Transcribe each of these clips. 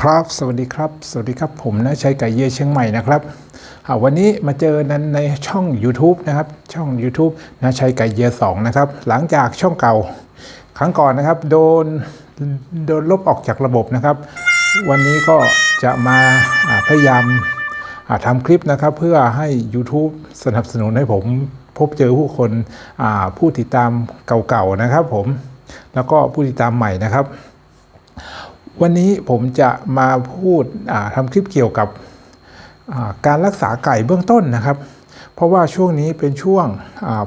ครับ สวัสดีครับ สวัสดีครับ ผมนะชัยไก่เย่เชียงใหม่นะครับวันนี้มาเจอนั้นในช่อง YouTube นะครับ ช่อง YouTube นะชัยไก่เย่สองนะครับ หลังจากช่องเก่า ครั้งก่อนนะครับ โดน โดนลบออกจากระบบนะครับ วันนี้ก็จะมาพยายามทำคลิปนะครับ เพื่อให้ YouTube สนับสนุนให้ผมพบเจอผู้คนผู้ติดตามเก่าๆนะครับ ผม แล้วก็ผู้ติดตามใหม่นะครับ วันนี้ผมจะมาพูดอ่าทำคลิปเกี่ยวกับการรักษาไก่เบื้องต้นนะครับ เพราะว่าช่วงนี้เป็นช่วง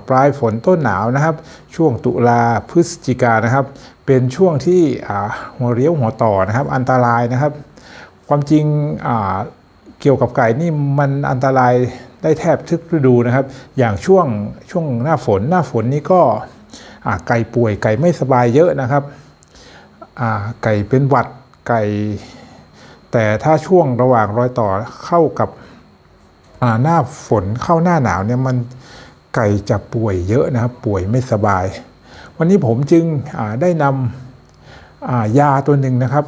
ปลายฝนต้นหนาวนะครับ ช่วงตุลาพฤศจิกานะครับ เป็นช่วงที่หัวเรียวหัวต่อนะครับ อันตรายนะครับ ความจริงเกี่ยวกับไก่นี่มันอันตรายได้แทบทุกฤดูนะครับ อย่างช่วงช่วงหน้าฝนหน้าฝนนี่ก็ไก่ป่วยไก่ไม่สบายเยอะนะครับไก่เป็นหวัด ไก่แต่ถ้าช่วงระหว่างรอยต่อเข้ากับหน้าฝนเข้าหน้าหนาวเนี่ยมันไก่จะป่วยเยอะนะครับป่วยไม่สบาย วันนี้ผมจึงได้นำยาตัวหนึ่งนะครับ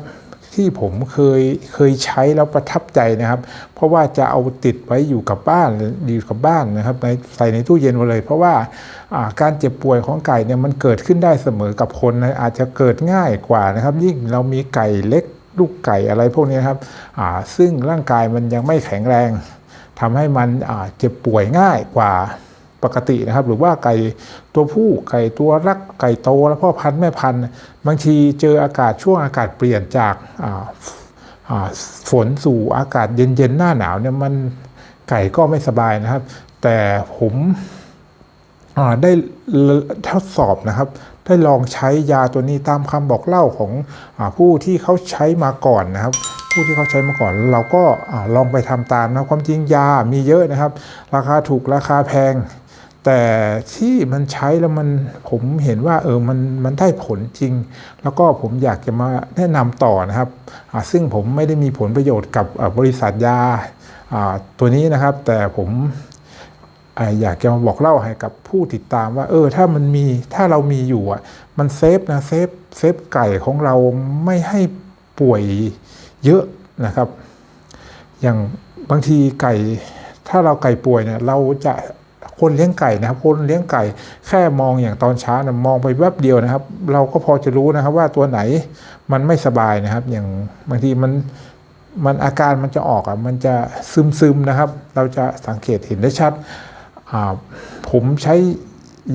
ที่ผมเคยเคยใช้แล้วประทับใจนะครับ เพราะว่าจะเอาติดไว้อยู่กับบ้านอยู่กับบ้านนะครับในใส่ในตู้เย็นไว้เลย เพราะว่าอ่าการเจ็บป่วยของไก่เนี่ยมันเกิดขึ้นได้เสมอกับคนนะอาจจะเกิดง่ายกว่านะครับ ยิ่งเรามีไก่เล็ก ลูกไก่อะไรพวกนี้ครับซึ่งร่างกายมันยังไม่แข็งแรงทำให้มันเจ็บป่วยง่ายกว่าปกตินะครับ หรือว่าไก่ตัวผู้ไก่ตัวรักไก่โตแล้วพ่อพันธุ์แม่พันธุ์บางทีเจออากาศช่วงอากาศเปลี่ยนจากฝนสู่อากาศเย็นๆหน้าหนาวเนี่ยมันไก่ก็ไม่สบายนะครับ แต่ผม ได้ทดสอบนะครับ ได้ลองใช้ยาตัวนี้ตามคำบอกเล่าของอผู้ที่เขาใช้มาก่อนนะครับ ผู้ที่เขาใช้มาก่อนเราก็ลองไปทำตามนะความจริงยามีเยอะนะครับ ราคาถูกราคาแพง แต่ที่มันใช้แล้วมันผมเห็นว่าเออมันมันได้ผลจริง แล้วก็ผมอยากจะมาแนะนำต่อนะครับ ซึ่งผมไม่ได้มีผลประโยชน์กับบริษัทยาตัวนี้นะครับ แต่ผม อยากจะมาบอกเล่าให้กับผู้ติดตามว่า เออ ถ้ามันมีถ้าเรามีอยู่อะ มันเซฟนะเซฟเซฟไก่ของเราไม่ให้ป่วยเยอะนะครับ อย่างบางทีไก่ ถ้าเราไก่ป่วยเนี่ย เราจะคนเลี้ยงไก่นะครับ คนเลี้ยงไก่แค่มองอย่างตอนเช้านะมองไปแวบเดียวนะครับ เราก็พอจะรู้นะครับ ว่าตัวไหนมันไม่สบายนะครับ อย่างบางทีมันมันอาการมันจะออกอะมันจะซึมซึมนะครับ เราจะสังเกตเห็นได้ชัด ผมใช้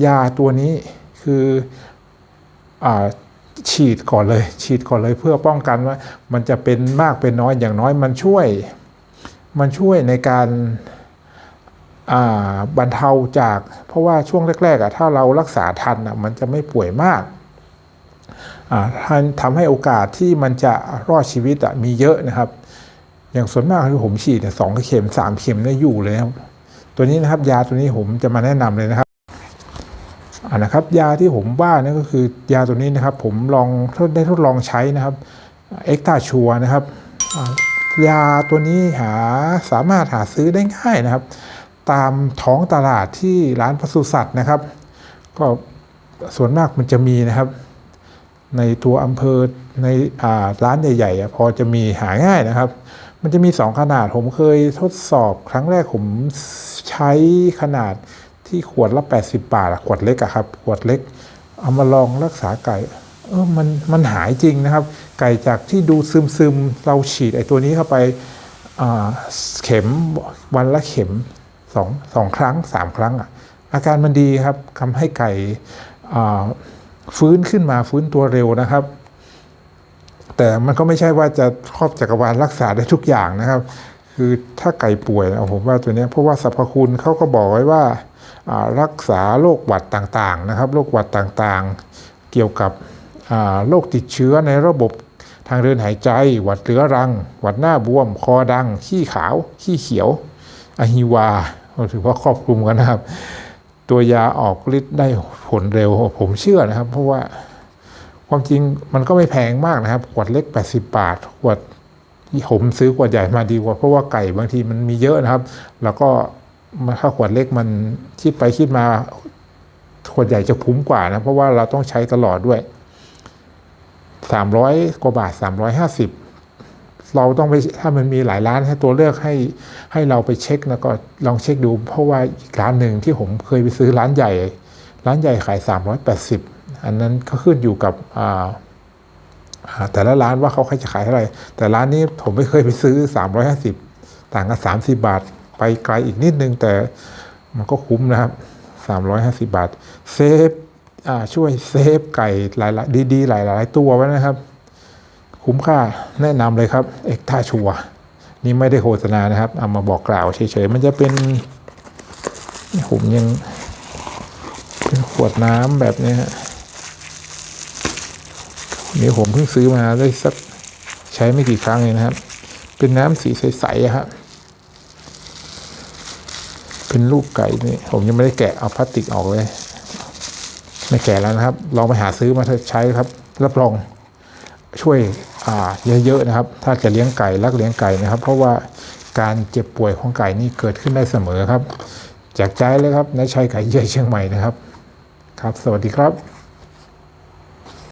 ยาตัวนี้คืออฉีดก่อนเลย ฉีดก่อนเลยเพื่อป้องกันว่า มันจะเป็นมากเป็นน้อยอย่างน้อยมันช่วย มันช่วยในการาบรรเทาจาก เพราะว่าช่วงแรกๆถ้าเรารักษาทันมันจะไม่ป่วยมากาทำให้โอกาสที่มันจะรอดชีวิตมีเยอะนะครับ อย่างส่วนมากที่ผมฉีดสองเข็มสามเข็มเนี่ยอยู่เลยครับ ตัวนี้นะครับยาตัวนี้ผมจะมาแนะนำเลยนะครับอ่านะครับ ยาที่ผมว่านั่นก็คือยาตัวนี้นะครับ ผมลองได้ทดลองใช้นะครับเอ็กตาชัวนะครับยาตัวนี้หาสามารถหาซื้อได้ง่ายนะครับ ตามท้องตลาดที่ร้านปศุสัตว์นะครับ ก็ส่วนมากมันจะมีนะครับ ในตัวอำเภอในอร้านใหญ่ๆพอจะมีหาง่ายนะครับ มันจะมี 2 ขนาดผมเคยทดสอบครั้งแรกผม ใช้ขนาดที่ขวดละ 80 บาทขวดเล็กอะครับ ขวดเล็ก เอามาลองรักษาไก่เออมันมันหายจริงนะครับ ไก่จากที่ดูซึมซึมเราฉีดไอ้ตัวนี้เข้าไปอ่าเข็มวันละเข็มสองสองครั้งสามครั้งอะอาการมันดีครับทำให้ไก่ฟื้นขึ้นมาฟื้นตัวเร็วนะครับ แต่มันก็ไม่ใช่ว่าจะครอบจักรวาลรักษาได้ทุกอย่างนะครับ คือถ้าไก่ป่วยเอาผมว่าตัวนี้เพราะว่าสรรพคุณเขาก็บอกไว้ว่ารักษาโรคหวัดต่างๆนะครับโรคหวัดต่างๆ เกี่ยวกับโรคติดเชื้อในระบบทางเดินหายใจ หวัดเรื้อรัง หวัดหน้าบวม คอดัง ขี้ขาว ขี้เขียวอะฮิวาเราถือว่าครอบคลุมกันนะครับ ตัวยาออกฤทธิ์ได้ผลเร็วผมเชื่อนะครับ เพราะว่าความจริงมันก็ไม่แพงมากนะครับ ขวดเล็ก 80 บาท ขวด ผมซื้อขวดใหญ่มาดีกว่าเพราะว่าไก่บางทีมันมีเยอะนะครับ แล้วก็ถ้าขวดเล็กมันคิดไปคิดมาขวดใหญ่จะคุ้มกว่านะเพราะว่าเราต้องใช้ตลอดด้วยสามร้อยกว่าบาทสามร้อยห้าสิบเราต้องไปถ้ามันมีหลายร้านให้ตัวเลือกให้ให้เราไปเช็คแล้วก็ลองเช็คดู เพราะว่าอีกร้านหนึ่งที่ผมเคยไปซื้อร้านใหญ่ ร้านใหญ่ขายสามร้อยแปดสิบอันนั้นก็ขึ้นอยู่กับอ่า แต่ละร้านว่าเขาจะขายเท่าไหร่แต่ร้านนี้ผมไม่เคยไปซื้อ 350 ต่างกัน 30 บาท ไปไกลอีกนิดนึงแต่มันก็คุ้มนะครับ 350 บาท เซฟช่วยเซฟไก่หลายๆดีๆ หลาย ๆ ตัวไว้นะครับ คุ้มค่าแนะนำเลยครับ เอกท่าชัวนี่ไม่ได้โฆษณานะครับ เอามาบอกกล่าวเฉยๆ มันจะเป็นผมยังเป็นขวดน้ำแบบนี้ฮะ นี่ผมเพิ่งซื้อมาได้สักใช้ไม่กี่ครั้งเองนะครับ เป็นน้ำสีใสๆครับเป็นลูกไก่นี่ผมยังไม่ได้แกะเอาพลาสติกออกเลย ไม่แกะแล้วนะครับ ลองไปหาซื้อมาใช้ครับ รับรองช่วยอ่าเยอะๆนะครับ ถ้าจะเลี้ยงไก่รักเลี้ยงไก่นะครับ เพราะว่าการเจ็บป่วยของไก่นี่เกิดขึ้นได้เสมอครับ จากใจเลยครับนายชัยไก่เย่ยเชียงใหม่นะครับ ครับ สวัสดีครับ